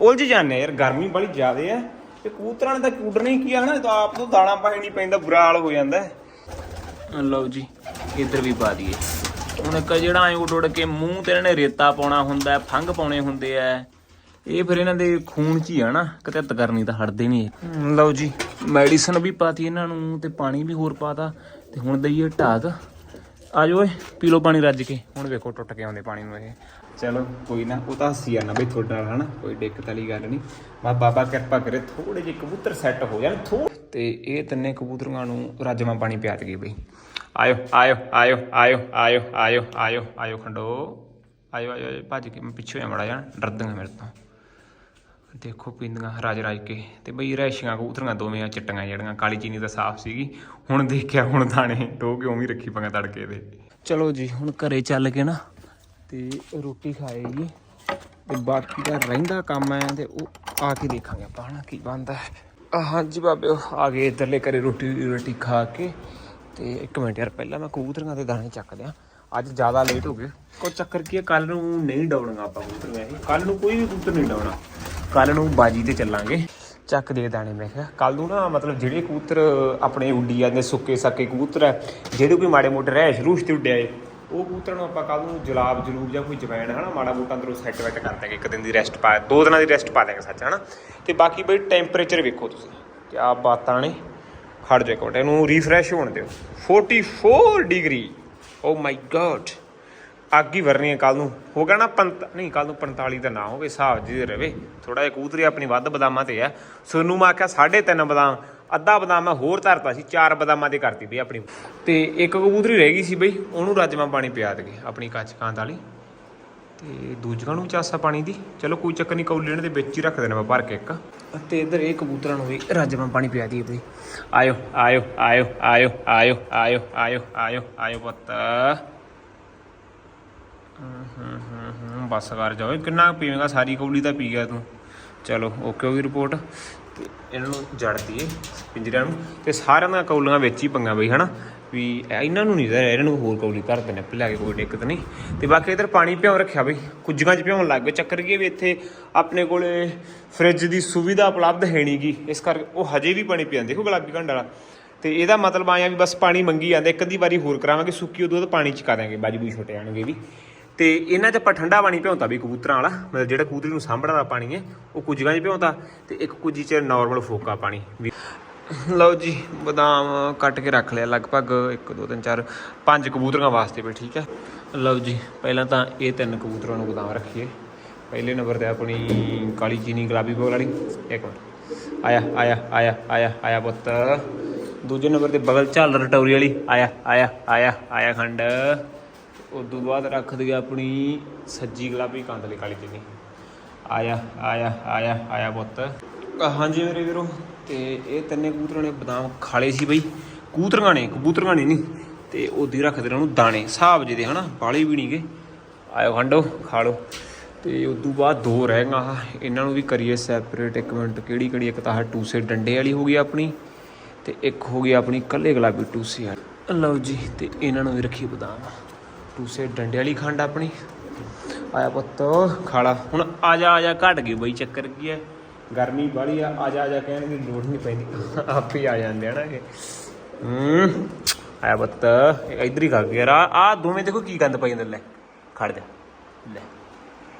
ਉਲਝ ਜਾਂਦੇ ਯਾਰ ਗਰਮੀ ਬੜੀ ਜ਼ਿਆਦੇ ਆ। ਤੇ ਕਬੂਤਰਾਂ ਨੇ ਤਾਂ ਕੂਡਣਾ ਹੀ ਕੀ ਆ ਹਨਾ ਤਾਂ ਆਪ ਤੋਂ ਦਾਣਾ ਪਾਣੀ ਨਹੀਂ ਪੈਂਦਾ ਬੁਰਾ ਹਾਲ ਹੋ ਜਾਂਦਾ। ਲਓ ਜੀ ਇੱਧਰ ਵੀ ਪਾ ਦਈਏ। ਹੁਣ ਇੱਕ ਜਿਹੜਾ ਐ ਉੱਡ ਉੱਡ ਕੇ ਮੂੰਹ ਤੇ ਇਹਨਾਂ ਨੇ ਰੇਤਾ ਪਾਉਣਾ ਹੁੰਦਾ ਫੰਗ ਪਾਉਣੇ ਹੁੰਦੇ ਆ। ਇਹ ਫਿਰ ਇਹਨਾਂ ਦੇ ਖੂਨ 'ਚ ਹੀ ਆ ਨਾ ਕਿਤੇ ਹੱਤ ਕਰਨੀ ਤਾਂ ਹਟਦੇ ਨਹੀਂ। ਲਓ ਜੀ। ਮੈਡੀਸਨ ਵੀ ਪਾਤੀ ਇਹਨਾਂ ਨੂੰ ਤੇ ਪਾਣੀ ਵੀ ਹੋਰ ਪਾਤਾ ਤੇ ਹੁਣ ਦਈਏ ਢਾਕ। ਆ ਜਾਓ ਓਏ ਪੀ ਲਓ ਪਾਣੀ ਰੱਜ ਕੇ। ਹੁਣ ਵੇਖੋ ਟੁੱਟ ਕੇ ਆਉਂਦੇ ਪਾਣੀ ਨੂੰ ਇਹ। ਚਲੋ ਕੋਈ ਨਾ ਉਹ ਤਾਂ ਹੱਸੀ ਜਾਣਾ ਬਈ ਤੁਹਾਡੇ ਤੁਹਾਡਾ ਹਨਾ? ਕੋਈ ਦਿੱਕਤ ਵਾਲੀ ਗੱਲ ਨਹੀਂ। ਬਾ ਬਾਬਾ ਕਿਰਪਾ ਕਰੇ ਥੋੜੇ ਜਿਹੇ ਕਬੂਤਰ ਸੈੱਟ ਹੋ ਜਾਣ ਥੋ ਤੇ ਇਹ ਤਿੰਨੇ ਕਬੂਤਰਾਂ ਨੂੰ ਰਾਜਮਾ ਪਾਣੀ ਪਿਆ ਗਈ ਬਈ। ਆਇਓ ਆਇਓ ਆਇਓ ਆਇਓ ਆਇਓ ਆਇਓ ਆਇਓ ਆਇਓ ਖੰਡੋ। ਆਇਓ ਆਇਓ ਆਇਓ, ਭੱਜ ਕੇ ਮੈਂ ਪਿੱਛੇ ਆ ਮੜਾ ਜਾਣ ਡਰਦੀਆਂ ਮੇਰੇ ਤੋਂ। ਦੇਖੋ ਪਿੰਦੀਆਂ ਰਾਜ ਰਾਜ ਕੇ। ਤੇ ਬਈ ਰੈਸ਼ੀਆਂ ਕਬੂਤਰੀਆਂ ਦੋਵੇਂ ਆ ਚਿੱਟੀਆਂ ਜਿਹੜੀਆਂ ਕਾਲੀ ਚੀਨੀ ਤਾਂ ਸਾਫ਼ ਸੀਗੀ। ਹੁਣ ਦੇਖਿਆ ਹੁਣ ਦਾਣੇ ਟੋ ਕੇ ਉਵੇਂ ਰੱਖੀ ਪੰਗਾ ਤੜਕੇ ਦੇ। ਚਲੋ ਜੀ ਹੁਣ ਘਰੇ ਚੱਲ ਕੇ ਨਾ ਤੇ ਰੋਟੀ ਖਾਏਗੀ ਤੇ ਬਾਕੀ ਦਾ ਰਹਿੰਦਾ ਕੰਮ ਹੈ ਤੇ ਉਹ ਆ ਕੇ ਦੇਖਾਂਗੇ ਆਪਾਂ ਹਨਾ ਕੀ ਬਣਦਾ ਹੈ। ਹਾਂਜੀ ਬਾਬੇ ਉਹ ਆ ਗਏ ਇੱਧਰਲੇ ਘਰੇ ਰੋਟੀ ਰੋਟੀ ਖਾ ਕੇ। ਤੇ ਇੱਕ ਮਿੰਟ ਯਾਰ, ਪਹਿਲਾਂ ਮੈਂ ਕਬੂਤਰਾਂ ਦੇ ਦਾਣੇ ਚੱਕ ਦਿਆਂ ਅੱਜ ਜ਼ਿਆਦਾ ਲੇਟ ਹੋ ਗਏ। ਕੋ ਚੱਕਰ ਕੀ ਹੈ ਕੱਲ ਨੂੰ ਨਹੀਂ ਡਾਉਣਾਗਾ ਆਪਾਂ ਕਬੂਤਰ ਇਹ ਕੱਲ ਨੂੰ ਕੋਈ ਵੀ ਕਬੂਤਰ ਨਹੀਂ ਡਾਉਣਾ। ਕੱਲ ਨੂੰ ਬਾਜੀ ਤੇ ਚੱਲਾਂਗੇ। ਚੱਕ ਦੇ ਦਾਣੇ ਮੈਂ ਕਿਹਾ। ਕੱਲ ਨੂੰ ਨਾ ਮਤਲਬ ਜਿਹੜੇ ਕਬੂਤਰ ਆਪਣੇ ਉੱਡੀ ਜਾਂਦੇ ਸੁੱਕੇ ਸਾਕੇ ਕਬੂਤਰ ਹੈ ਜਿਹੜੇ ਕੋਈ ਮਾੜੇ ਮੋਟੇ ਰਹਿ ਸ਼ਰੂਸ਼ ਤੇ ਉੱਡਿਆ ਏ ਉਹ ਕਬੂਤਰਾਂ ਨੂੰ ਆਪਾਂ ਕੱਲ ਨੂੰ ਜਲਾਬ ਜਲੂਬ ਜਾਂ ਕੋਈ ਜਵੈਣ, ਹਨਾ, ਮਾੜਾ ਮੋਟਾ ਅੰਦਰੋਂ ਸੈੱਟ ਵੈਟ ਕਰ ਦਾਂਗੇ ਇੱਕ ਦਿਨ ਦੀ ਰੈਸਟ ਪਾ ਦੋ ਦਿਨਾਂ ਦੀ ਰੈਸਟ ਪਾ ਦਾਂਗੇ ਸੱਚ, ਹਨਾ। ਤੇ ਬਾਕੀ ਬਈ ਟੈਂਪਰੇਚਰ ਵੇਖੋ ਤੁਸੀਂ। ਕਿ ਕੀ ਬਾਤਾਂ ਨੇ, ਖੜ ਜਾ ਕੋਟ ਇਹਨੂੰ ਰੀਫਰੈਸ਼ ਹੋਣ ਦਿਓ। 44 ਡਿਗਰੀ ਓ ਮਾਈ ਗॉड ਅੱਗ ਹੀ ਵਰਨੀ ਹੈ ਕੱਲ ਨੂੰ। ਹੋ ਗਿਆ ਨਾ ਪੰਤ ਨਹੀਂ ਕੱਲ ਨੂੰ 45 ਤਾਂ ਨਾ ਹੋਵੇ, ਹਿਸਾਬ ਜੀ ਰਵੇ। ਥੋੜਾ ਜਿਹਾ ਕੂਤਰੀ ਆਪਣੀ ਵੱਧ ਬਦਾਮਾਂ ਤੇ ਆ ਸੋਨੂੰ ਮੈਂ ਆਖਿਆ 3.5 ਬਦਾਮ। ਅੱਧਾ ਬਦਾਮ ਮੈਂ ਹੋਰ ਧਰਤਾ ਸੀ, ਚਾਰ ਬਦਾਮਾਂ ਦੀ ਕਰਤੀ ਬਈ ਆਪਣੀ। ਤੇ ਇੱਕ ਕਬੂਤਰੀ ਰਹਿ ਗਈ ਸੀ ਬਈ, ਉਹਨੂੰ ਰਾਜਮਾ ਪਾਣੀ ਪਿਆ ਦਗੇ ਆਪਣੀ ਕੱਚ ਕਾਂਤ ਵਾਲੀ। ਤੇ ਦੂਜਿਆਂ ਨੂੰ ਚਾਸਾ ਪਾਣੀ ਦੀ। ਚਲੋ ਕੋਈ ਚੱਕਰ ਨਹੀਂ ਕੌਲੀਆਂ ਦੇ ਵਿੱਚ ਹੀ ਰੱਖ ਦੇਣਾ ਮੈਂ ਭਰ ਕੇ ਇੱਕ। ਤੇ ਇਧਰ ਇਹ ਕਬੂਤਰਾਂ ਨੂੰ ਵੀ ਰਾਜਮਾ ਪਾਣੀ ਪਿਆ ਦੀ ਬਈ। ਆਇਓ ਆਇਓ ਆਇਓ ਆਇਓ ਆਇਓ ਆਇਓ ਆਇਓ ਆਇਓ ਆਇਓ ਪੁੱਤ। ਹੂੰ ਹੂੰ ਹੂੰ ਬਸ ਕਰ ਜਾਓ। ਕਿੰਨਾ ਕੁ ਪੀਵੇਂਗਾ? ਸਾਰੀ ਕੌਲੀ ਤਾਂ ਪੀ ਗਿਆ ਤੂੰ। ਚਲੋ, ਓਕੇ ਹੋ ਗਈ ਰਿਪੋਰਟ ਤੇ ਇਹਨਾਂ ਨੂੰ ਜੜ ਦਈਏ ਪਿੰਜਰਿਆਂ ਨੂੰ। ਤੇ ਸਾਰਿਆਂ ਦਾ ਕੌਲੀਆਂ ਵਿੱਚ ਹੀ ਪੰਗਾ ਬਈ, ਹਨਾ? ਵੀ ਇਹਨਾਂ ਨੂੰ ਨਹੀਂ ਇਹਨਾਂ ਨੂੰ ਹੋਰ ਕੌਲੀ ਧਰ ਦੇਣੇ ਲਿਆ ਕੇ ਕੋਈ ਦਿੱਕਤ ਨਹੀਂ। ਤੇ ਬਾਕੀ ਇਧਰ ਪਾਣੀ ਭਿਉਂ ਰੱਖਿਆ ਬਈ, ਕੁੱਜੀਆਂ 'ਚ ਭਿਉਣ ਲੱਗ ਗਏ। ਚੱਕਰ ਕੀ ਹੈ ਵੀ ਇੱਥੇ ਆਪਣੇ ਕੋਲੇ ਫ੍ਰਿਜ ਦੀ ਸੁਵਿਧਾ ਉਪਲਬਧ ਹੈ ਨਹੀਂਗੀ ਇਸ ਕਰਕੇ ਉਹ ਹਜੇ ਵੀ ਪਾਣੀ ਪੀਂਦੇ, ਦੇਖੋ ਗੁਲਾਬੀ ਘੰਡ ਵਾਲਾ। ਤੇ ਇਹਦਾ ਮਤਲਬ ਆਇਆ ਵੀ ਬਸ ਪਾਣੀ ਮੰਗੀ ਜਾਂਦੇ, ਇੱਕ ਅੱਧੀ ਵਾਰੀ ਹੋਰ ਕਰਾਵਾਂਗੇ, ਸੁੱਕੀ ਉਦੋਂ ਤਾਂ ਪਾਣੀ ਚ ਕਾ ਦਾਂਗੇ ਬਾਜੂ ਛੋਟੇ ਆਣਗੇ ਵੀ। ਤੇ ਇਹਨਾਂ 'ਚ ਆਪਾਂ ਠੰਡਾ ਪਾਣੀ ਭਿਉਂਤਾ ਵੀ ਕਬੂਤਰਾਂ ਵਾਲਾ, ਮਤਲਬ ਜਿਹੜਾ ਕਬੂਤਰੀ ਨੂੰ ਸਾਂਭਣ ਵਾਲਾ ਪਾਣੀ ਹੈ, ਉਹ ਕੁੱਜੀਆਂ 'ਚ ਭਿਉਂਤਾ ਤੇ ਇੱਕ ਕੁੱਜੀ 'ਚ ਨਾਰਮਲ ਫੋਕਾ ਪਾਣੀ ਵੀ। ਲਓ ਜੀ, ਬਦਾਮ ਕੱਟ ਕੇ ਰੱਖ ਲਿਆ ਲਗਭਗ 1 2 3 4 5 ਕਬੂਤਰਾਂ ਵਾਸਤੇ ਵੀ, ਠੀਕ ਹੈ? ਲਓ ਜੀ, ਪਹਿਲਾਂ ਤਾਂ ਇਹ ਤਿੰਨ ਕਬੂਤਰਾਂ ਨੂੰ ਬਦਾਮ ਰੱਖੀਏ। ਪਹਿਲੇ ਨੰਬਰ ਤੇ ਆਪਣੀ ਕਾਲੀ ਚੀਨੀ ਗੁਲਾਬੀ ਬੋਲ ਵਾਲੀ, ਇੱਕ ਮਿੰਟ। ਆਇਆ ਆਇਆ ਆਇਆ ਆਇਆ ਆਇਆ ਪੁੱਤ। ਦੂਜੇ ਨੰਬਰ ਤੇ ਬਗਲ ਝਾਲ ਰਟੌਰੀ ਵਾਲੀ, ਆਇਆ ਆਇਆ ਆਇਆ ਆਇਆ ਖੰਡ। ਉਦੋਂ ਬਾਅਦ ਰੱਖ ਦਈਏ ਆਪਣੀ ਸੱਜੀ ਗੁਲਾਬੀ ਕਾਂਦਲੀ ਕਾਲੀ ਚੀਨੀ। ਆਇਆ ਆਇਆ ਆਇਆ ਆਇਆ ਪੁੱਤ। ਹਾਂਜੀ ਮੇਰੇ ਵੀਰੋ, ਤੇ ਇਹ ਤਿੰਨੇ ਕਬੂਤਰਾਂ ਨੇ ਬਦਾਮ ਖਾਲੇ ਸੀ ਬਈ। ਕਬੂਤਰਾਂ ਨੇ ਕਬੂਤਰਾਂ ਨੇ ਨਹੀਂ। ਤੇ ਉਹਦੀ ਰੱਖਦੇ ਉਹਨਾਂ ਨੂੰ ਦਾਣੇ। ਹਿਸਾਬ ਜਿਹੇ ਦੇ, ਹਨਾ? ਬਾਲੇ ਵੀ ਨਹੀਂਗੇ ਆਇਓ ਖੰਡੋ, ਖਾ ਲਓ। ਤੇ ਉਦੋਂ ਬਾਅਦ ਦੋ ਰਹਿ ਗਈਆਂ। ਇਹਨਾਂ ਨੂੰ ਵੀ ਕਰੀਏ ਸੈਪਰੇਟ ਇੱਕ ਮਿੰਟ। ਕਿਹੜੀ ਕਿਹੜੀ? ਇੱਕ ਤਾਂ ਆਹ ਟੂਸੇ ਡੰਡੇ ਵਾਲੀ ਹੋ ਗਈ ਆਪਣੀ। ਤੇ ਇੱਕ ਹੋ ਗਈ ਆਪਣੀ ਕੱਲੇ ਗੁਲਾਬੀ ਟੂਸੇ ਵਾਲੀ। ਲਓ ਜੀ, ਤੇ ਇਹਨਾਂ ਨੂੰ ਵੀ ਰੱਖੀ ਬਦਾਮ। ਟੂਸੇ ਡੰਡੇ ਵਾਲੀ ਖੰਡ ਆਪਣੀ। ਆਇਆ ਪੁੱਤ ਖਾਲਾ ਹੁਣ ਆ ਜਾ ਆ ਜਾ, ਘਟ ਗਈ ਬਈ, ਚੱਕਰ ਕੀ ਹੈ? ਗਰਮੀ ਬਾਲੀ ਆ ਆ ਜਾ ਆ ਜਾ ਕਹਿਣ ਦੀ ਲੋੜ ਨਹੀਂ ਪੈਂਦੀ। ਆਪੇ ਹੀ ਆ ਜਾਂਦੇ ਆ ਨਾ ਹੂੰ, ਆਇਆ ਪੁੱਤ ਇਹ ਹੀ ਖਾ ਗਿਆ ਰਾ ਆ ਦੋਵੇਂ ਦੇਖੋ ਕੀ ਗੰਦ ਪਈ ਜਾਂਦੇ ਲੈ, ਖੜ ਜਾ, ਲੈ।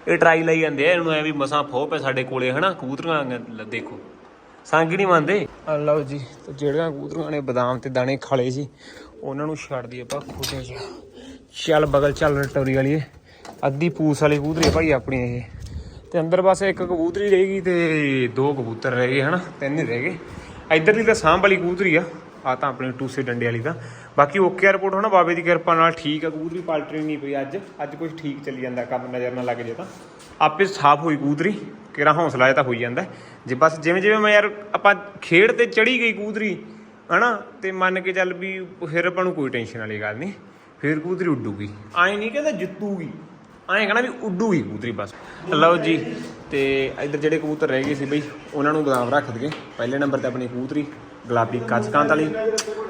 ਇਹ ਟਰਾਈ ਲਈ ਜਾਂਦੇ ਆ, ਇਹਨੂੰ ਐ ਵੀ ਮਸਾਂ ਫੋਪ ਹੈ ਸਾਡੇ ਕੋਲੇ, ਹਨਾ ਕਬੂਤਰੀਆਂ ਦੇਖੋ। ਸੰਗ ਹੀ ਨਹੀਂ ਮੰਨਦੇ। ਲਓ ਜੀ, ਤੇ ਜਿਹੜੀਆਂ ਕਬੂਤਰੀਆਂ ਨੇ ਬਦਾਮ ਤੇ ਦਾਣੇ ਖਾਲੇ ਸੀ, ਉਹਨਾਂ ਨੂੰ ਛੱਡ ਦਈਏ ਆਪਾਂ ਖੋਟੇ ਜਿਹਾ। ਚੱਲ ਬਗਲ ਚੱਲ ਟੋਰੀ ਵਾਲੀ ਅੱਧੀ ਪੂਸ ਵਾਲੀ ਕਬੂਤਰੀ ਭਾਈ ਆਪਣੀ ਇਹ। ਤੇ ਅੰਦਰ ਬਸ ਇੱਕ ਕਬੂਤਰੀ ਰਹਿ ਗਈ ਤੇ ਦੋ ਕਬੂਤਰ ਰਹਿ ਗਏ ਹਨਾ, ਤਿੰਨ ਹੀ ਰਹਿ ਗਏ। ਇਧਰਲੀ ਤਾਂ ਸਾਂਭ ਵਾਲੀ ਕਬੂਤਰੀ ਆ ਆ ਤਾਂ ਆਪਣੇ ਟੂਸੇ ਡੰਡੇ ਵਾਲੀ ਤਾਂ। ਬਾਕੀ ਓਕੇ ਰਿਪੋਰਟ ਹੋਣਾ ਬਾਬੇ ਦੀ ਕਿਰਪਾ ਨਾਲ ਠੀਕ ਆ, ਕਬੂਤਰੀ ਪਲਟਰੀ ਨਹੀਂ ਪਈ ਅੱਜ। ਅੱਜ ਕੁਝ ਠੀਕ ਚੱਲੀ ਜਾਂਦਾ, ਕੰਮ ਨਜ਼ਰ ਨਾ ਲੱਗ ਜੇ ਤਾਂ। ਆਪੇ ਸਾਫ਼ ਹੋਈ ਕਬੂਤਰੀ, ਕਿਹੜਾ ਹੌਸਲਾ ਜਿਹਾ ਤਾਂ ਹੋਈ ਜਾਂਦਾ। ਜੇ ਬਸ ਜਿਵੇਂ ਜਿਵੇਂ ਮੈਂ ਯਾਰ, ਆਪਾਂ ਖੇਡ ਤੇ ਚੜੀ ਗਈ ਕਬੂਤਰੀ, ਹਨਾ, ਤੇ ਮੰਨ ਕੇ ਚੱਲ ਵੀ ਫਿਰ ਆਪਾਂ ਨੂੰ ਕੋਈ ਟੈਨਸ਼ਨ ਵਾਲੀ ਗੱਲ ਨਹੀਂ। ਫਿਰ ਕਬੂਤਰੀ ਉੱਡੂਗੀ। ਐਂ ਨਹੀਂ ਕਹਿੰਦਾ ਜਿੱਤੂਗੀ ਐਂ ਕਹਣਾ ਵੀ ਉੱਡੂਗੀ ਕਬੂਤਰੀ ਬਸ। ਲਓ ਜੀ, ਤੇ ਇੱਧਰ ਜਿਹੜੇ ਕਬੂਤਰ ਰਹਿ ਗਏ ਸੀ ਬਈ, ਉਹਨਾਂ ਨੂੰ ਗੁਲਾਮ ਰੱਖ ਦਈਏ। ਪਹਿਲੇ ਨੰਬਰ ਤੇ ਆਪਣੀ ਕਬੂਤਰੀ, ਗੁਲਾਬੀ ਕੱਚਕਾਂਤ ਵਾਲੀ।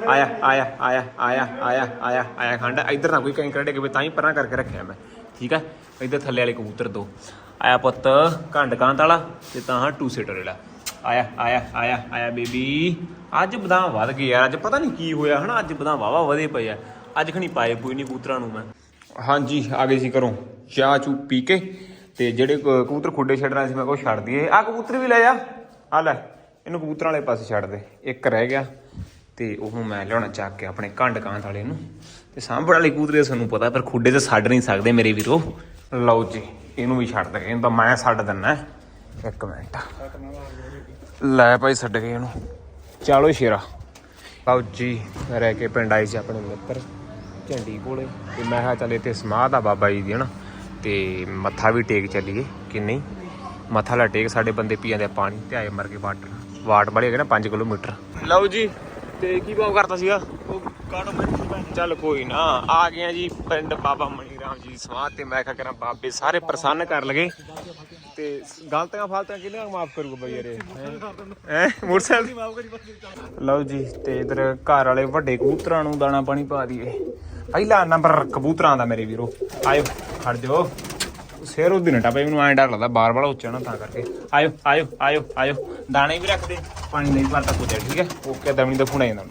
ਆਇਆ ਆਇਆ ਆਇਆ ਆਇਆ ਆਇਆ ਆਇਆ ਆਇਆ ਖੰਡ। ਇੱਧਰ ਨਾ ਕੋਈ ਕੈਂਕਰ ਡਿੱਗ ਪਏ, ਤਾਂ ਹੀ ਪਰਾਂ ਕਰਕੇ ਰੱਖਿਆ ਮੈਂ। ਠੀਕ ਹੈ ਇੱਧਰ ਥੱਲੇ ਵਾਲੇ ਕਬੂਤਰ ਦੋ। ਆਇਆ ਪੁੱਤ ਘੰਡ ਕਾਂਤ ਵਾਲਾ ਤੇ ਤਾਂ ਹਾਂ ਟੂ ਸੀਟਰ ਵਾਲਾ। ਆਇਆ ਆਇਆ ਆਇਆ ਆਇਆ ਬੇਬੀ। ਅੱਜ ਬਦਾਮ ਵਧ ਗਏ ਯਾਰ, ਅੱਜ ਪਤਾ ਨਹੀਂ ਕੀ ਹੋਇਆ, ਹਨਾ? ਅੱਜ ਬਦਾਮ ਵਾਵਾ ਵਧੇ ਪਏ ਆ। ਅੱਜ ਖਣੀ ਪਾਏ, ਕੋਈ ਨਹੀਂ ਕਬੂਤਰਾਂ ਨੂੰ ਮੈਂ। ਹਾਂਜੀ, ਆ ਗਏ ਸੀ ਘਰੋਂ। ਚਾਹ ਚੂ ਪੀ ਕੇ ਤੇ ਜਿਹੜੇ ਕ- ਕਬੂਤਰ ਖੁੱਡੇ ਛੱਡਣਾ ਸੀ, ਮੈਂ ਕੋਲ ਛੱਡ ਦਈਏ। ਆ ਕਬੂਤਰ ਵੀ ਲੈ ਜਾ ਆ ਲੈ, ਇਹਨੂੰ ਕਬੂਤਰਾਂ ਵਾਲੇ ਪਾਸੇ ਛੱਡ ਦੇ। ਇੱਕ ਰਹਿ ਗਿਆ ਤੇ ਉਹ ਮੈਂ ਲਿਆਉਣਾ ਚੱਕ ਕੇ ਆਪਣੇ ਘੰਡ ਕਾਂਤ ਵਾਲੇ ਨੂੰ। ਤੇ ਸਾਂਭਣ ਵਾਲੇ ਕਬੂਤਰੇ ਤੁਹਾਨੂੰ ਪਤਾ, ਪਰ ਖੁੱਡੇ ਤੇ ਛੱਡ ਨਹੀਂ ਸਕਦੇ ਮੇਰੇ ਵੀਰੋ। ਲਓ ਜੀ, ਇਹਨੂੰ ਵੀ ਛੱਡ ਦੇ। ਇਹਨੂੰ ਤਾਂ ਮੈਂ ਛੱਡ ਦਿੰਨਾ। ਇੱਕ ਮਿੰਟ। ਲੈ ਭਾਈ, ਛੱਡ ਗਏ ਇਹਨੂੰ। ਚਲੋ ਸ਼ੇਰਾ। ਲਓ ਜੀ, ਰਹਿ ਕੇ ਪਿੰਡ ਆਏ ਸੀ ਆਪਣੇ ਮਿੱਤਰ। ਝੰਡੀ ਕੋਲੇ। ਤੇ ਮੈਂ ਕਿਹਾ ਚੱਲ ਇੱਥੇ ਸਮਾਧ ਆ ਬਾਬਾ ਜੀ ਦੀ ਹਨਾ। ਤੇ ਮੱਥਾ ਵੀ ਟੇਕ ਚੱਲੀਏ ਕਿ ਨਹੀਂ? ਮੱਥਾ ਲਾ ਟੇਕ ਸਾਡੇ ਬੰਦੇ ਪੀ ਜਾਂਦੇ ਪਾਣੀ ਤੇ ਆਏ ਮਰ ਕੇ ਵਾਟਰ। ਵਾਟ ਬੜੇ ਹੈਗੇ ਨਾ 5 ਕਿਲੋਮੀਟਰ। ਲਓ ਜੀ ਤੇ ਕੀ ਭਾਵ ਕਰਤਾ ਸੀਗਾ? ਉਹ ਕਾਟੋ ਚੱਲ ਕੋਈ ਨਾ ਆ ਗਏ ਆ ਜੀ ਪਿੰਡ ਬਾਬਾ ਮਣੀ ਰਾਮ ਜੀ ਸਮਾਧ ਤੇ। ਮੈਂ ਕਿਹਾ ਕਰਾਂ ਬਾਬੇ ਸਾਰੇ ਪ੍ਰਸੰਨ ਕਰ ਲਗੇ। ਤੇ ਗਲਤੀਆਂ ਫਾਲਤੀਆਂ ਕਿਹਨੇ ਮਾਫ ਕਰੂਗਾ ਬਈ ਯਾਰ ਹੈ? ਮੋਟਰਸਾਈਕਲ? ਦੀ ਮਾਫ ਕਰੀ। ਲਓ ਜੀ ਤੇ ਇਧਰ ਘਰ ਵਾਲੇ ਵੱਡੇ ਕਬੂਤਰਾਂ ਨੂੰ ਦਾਣਾ ਪਾਣੀ ਪਾ ਦਈਏ। ਪਹਿਲਾ ਨੰਬਰ ਕਬੂਤਰਾਂ ਦਾ ਮੇਰੇ ਵੀਰੋ। ਆਇਓ, ਖੜ ਜਾਓ। ਸਿਰ ਉਹਦੀ ਨਟਾ ਪਈ, ਮੈਨੂੰ ਐਂ ਡਰ ਲੱਗਦਾ ਬਾਰ ਬਾਰ ਉੱਚਾ ਨਾ ਤਾਂ ਕਰਕੇ। ਆਇਓ ਆਇਓ ਆਇਓ ਆਇਓ। ਦਾਣੇ ਵੀ ਰੱਖ ਦੇ, ਪਾਣੀ ਨਹੀਂ ਭਰਤਾ ਪੁੱਜਿਆ ਠੀਕ ਹੈ? ਓਕੇ, ਦਮਣੀ ਦਾ ਫੋਨ ਆ ਜਾਂਦਾ।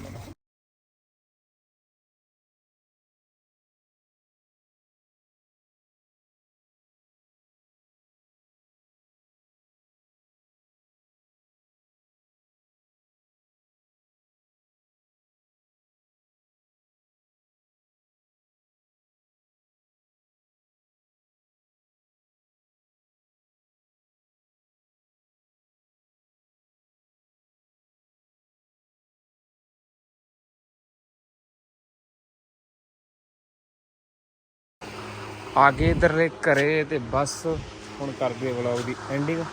ਆ ਗਏ ਇਧਰਲੇ ਘਰੇ ਤੇ ਬਸ ਹੁਣ ਕਰਦੇ ਵਲੌਗ ਦੀ ਐਂਡਿੰਗ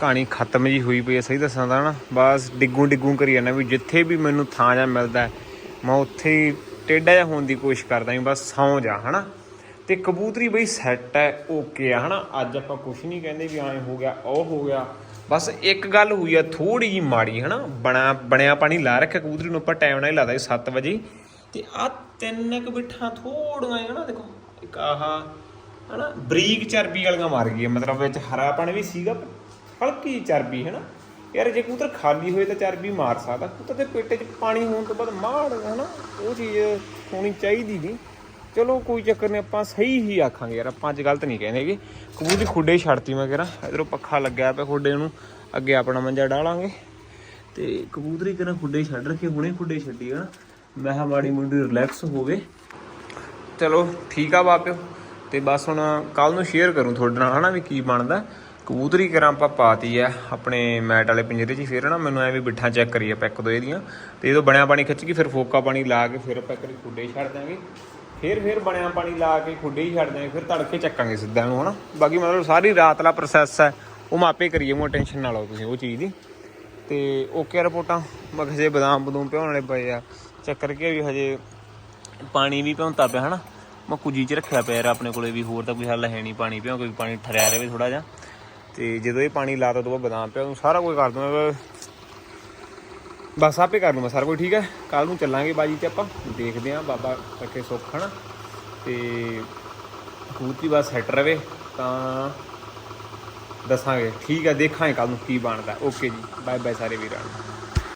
ਕਹਾਣੀ ਖਤਮ ਜੀ ਹੋਈ ਪਈ ਹੈ ਸਹੀ ਦੱਸਾਂ ਤਾਂ ਨਾ। ਬਸ ਡਿੱਗੂ ਡਿੱਗੂ ਕਰੀ ਜਾਂਦਾ ਵੀ ਜਿੱਥੇ ਵੀ ਮੈਨੂੰ ਥਾਂ ਜਾਂ ਮਿਲਦਾ, ਮੈਂ ਉੱਥੇ ਹੀ ਟੇਢਾ ਜਿਹਾ ਹੋਣ ਦੀ ਕੋਸ਼ਿਸ਼ ਕਰਦਾ ਹਾਂ ਬਸ ਸੌਂ ਜਾ, ਹਨਾ। ਤੇ ਕਬੂਤਰੀ ਬਈ ਸੈੱਟ ਹੈ ਓਕੇ ਆ, ਹਨਾ। ਅੱਜ ਆਪਾਂ ਕੁਝ ਨਹੀਂ ਕਹਿੰਦੇ ਵੀ ਐਂ ਹੋ ਗਿਆ, ਉਹ ਹੋ ਗਿਆ। ਬਸ ਇੱਕ ਗੱਲ ਹੋਈ ਆ ਥੋੜੀ ਜੀ ਮਾੜੀ, ਹਨਾ। ਬਣਾ ਬਣਿਆ ਪਾਣੀ ਲਾ ਰੱਖਿਆ ਕਬੂਤਰੀ ਨੂੰ, ਆਪਾਂ ਟਾਈਮ ਨਾਲ ਹੀ ਲਾਦਾ 7 ਵਜੇ। ਤੇ ਆ ਤਿੰਨ ਕੁ ਬਿੱਠਾਂ ਥੋੜੀਆਂ ਜਿਹਾ ਨਾ ਦੇਖੋ। ਇੱਕ ਆਹ, ਹਨਾ, ਬਰੀਕ ਚਰਬੀ ਵਾਲੀਆਂ ਮਾਰ ਗਈਆਂ, ਮਤਲਬ ਵਿੱਚ ਹਰਾਪਣ ਵੀ ਸੀਗਾ, ਪਰ ਹਲਕੀ ਜਿਹੀ ਚਰਬੀ, ਹਨਾ। ਯਾਰ ਜੇ ਕਬੂਤਰ ਖਾਲੀ ਹੋਏ ਤਾਂ ਚਰਬੀ ਮਾਰ ਸਕਦਾ, ਕਬੂਤਰ ਦੇ ਪੇਟੇ 'ਚ ਪਾਣੀ ਹੋਣ ਤੋਂ ਬਾਅਦ ਮਾੜ, ਹਨਾ, ਉਹ ਚੀਜ਼ ਹੋਣੀ ਚਾਹੀਦੀ ਨਹੀਂ। ਚਲੋ, ਕੋਈ ਚੱਕਰ ਨਹੀਂ, ਆਪਾਂ ਸਹੀ ਹੀ ਆਖਾਂਗੇ, ਯਾਰ, ਆਪਾਂ ਅੱਜ ਗਲਤ ਨਹੀਂ ਕਹਿੰਦੇਗੇ ਕਬੂਤਰ ਖੁੱਡੇ ਛੱਡਤੀ ਮੈਂ ਕਿਹਾ, ਇਧਰੋਂ ਪੱਖਾ ਲੱਗਿਆ ਪਿਆ ਖੁੱਡੇ ਨੂੰ, ਅੱਗੇ ਆਪਣਾ ਮੰਜਾ ਡਾਲਾਂਗੇ। ਤੇ ਕਬੂਤਰੀ ਕਿਹਨਾਂ ਖੁੱਡੇ ਛੱਡ ਰੱਖੇ, ਹੁਣੇ ਖੁੱਡੇ ਛੱਡੀ ਹਨਾ ਮੈਂ ਕਿਹਾ ਮਾੜੀ ਮੁੰਡੀ ਰਿਲੈਕਸ ਹੋਵੇ। ਚਲੋ ਠੀਕ ਆ ਬਾਪਿਓ। ਤੇ ਬਸ ਹੁਣ ਕੱਲ ਨੂੰ ਸ਼ੇਅਰ ਕਰੂੰ ਤੁਹਾਡੇ ਨਾਲ, ਹਨਾ ਵੀ ਕੀ ਬਣਦਾ। ਕਬੂਤਰੀ ਕਰਾਂ ਆਪਾਂ ਪਾਤੀ ਆ, ਆਪਣੇ ਮੈਟ ਵਾਲੇ ਪਿੰਜਰੇ 'ਚ ਹੀ ਫਿਰ ਨਾ ਮੈਨੂੰ ਐ ਵੀ ਬਿੱਠਾਂ ਚੈੱਕ ਕਰੀਏ ਆਪਾਂ ਇੱਕ ਦੋ ਇਹਦੀਆਂ। ਤੇ ਜਦੋਂ ਬਣਿਆ ਪਾਣੀ ਖਿੱਚ ਕੇ ਫਿਰ ਫੋਕਾ ਪਾਣੀ ਲਾ ਕੇ ਫਿਰ ਆਪਾਂ ਕਰੀ ਖੁੱਡੇ ਹੀ ਛੱਡ ਦਾਂਗੇ ਫਿਰ ਫਿਰ ਬਣਿਆ ਪਾਣੀ ਲਾ ਕੇ ਖੁੱਡੇ ਹੀ ਛੱਡ ਦਾਂਗੇ ਫਿਰ ਤੜਕੇ ਚੱਕਾਂਗੇ ਸਿੱਧਾ ਨੂੰ, ਹਨਾ। ਬਾਕੀ ਮਤਲਬ ਸਾਰੀ ਰਾਤ ਵਾਲਾ ਪ੍ਰੋਸੈਸ ਹੈ, ਉਹ ਮਾਪੇ ਕਰੀਏ ਮੋ ਟੈਨਸ਼ਨ ਨਾ ਲਓ ਤੁਸੀਂ ਉਹ ਚੀਜ਼ ਦੀ। ਤੇ ਓਕੇ ਰਿਪੋਰਟਾਂ। ਮੈਂ ਹਜੇ ਬਦਾਮ ਬਦੂਮ ਭਿਉਣ ਵਾਲੇ ਪਏ ਆ। ਚੱਕਰ ਕੇ ਵੀ ਹਜੇ ਪਾਣੀ ਵੀ ਭਿਉਂਤਾ ਪਿਆ, ਹਨਾ? ਮੈਂ ਕੁਜੀ ਚ ਰੱਖਿਆ ਪਿਆ ਯਾਰ ਆਪਣੇ ਕੋਲੇ ਵੀ, ਹੋਰ ਤਾਂ ਕੋਈ ਹੱਲ ਹੈ ਨਹੀਂ ਪਾਣੀ ਭਿਉਂ ਕੋਈ ਪਾਣੀ ਠਰਿਆ ਰਹੇ ਥੋੜਾ ਜਿਹਾ। ਤੇ ਜਦੋਂ ਇਹ ਪਾਣੀ ਲਾਤਾ ਤੋਂ ਬਾਅਦ ਬਦਾਮ ਪਿਆ, ਉਹਨੂੰ ਸਾਰਾ ਕੁਝ ਕਰ ਦੂੰਗਾ, ਬਸ। ਆਪੇ ਕਰ ਲੂੰ ਮੈਂ ਸਾਰਾ ਕੁਝ, ਠੀਕ ਹੈ? ਕੱਲ ਨੂੰ ਚੱਲਾਂਗੇ ਬਾਜੀ ਤੇ ਆਪਾਂ, ਦੇਖਦੇ ਆਂ ਬਾਬਾ ਇਕੱਠੇ ਸੁੱਖ, ਹਨਾ? ਤੇ ਕਬੂਤਰੀ ਬਸ ਸੈੱਟ ਰਵੇ, ਤਾਂ ਦੱਸਾਂਗੇ। ਠੀਕ ਹੈ, ਦੇਖਾਂਗੇ ਕੱਲ ਨੂੰ ਕੀ ਬਣਦਾ। ਓਕੇ ਜੀ ਬਾਏ ਬਾਏ ਸਾਰੇ ਵੀਰਾਂ ਨੂੰ।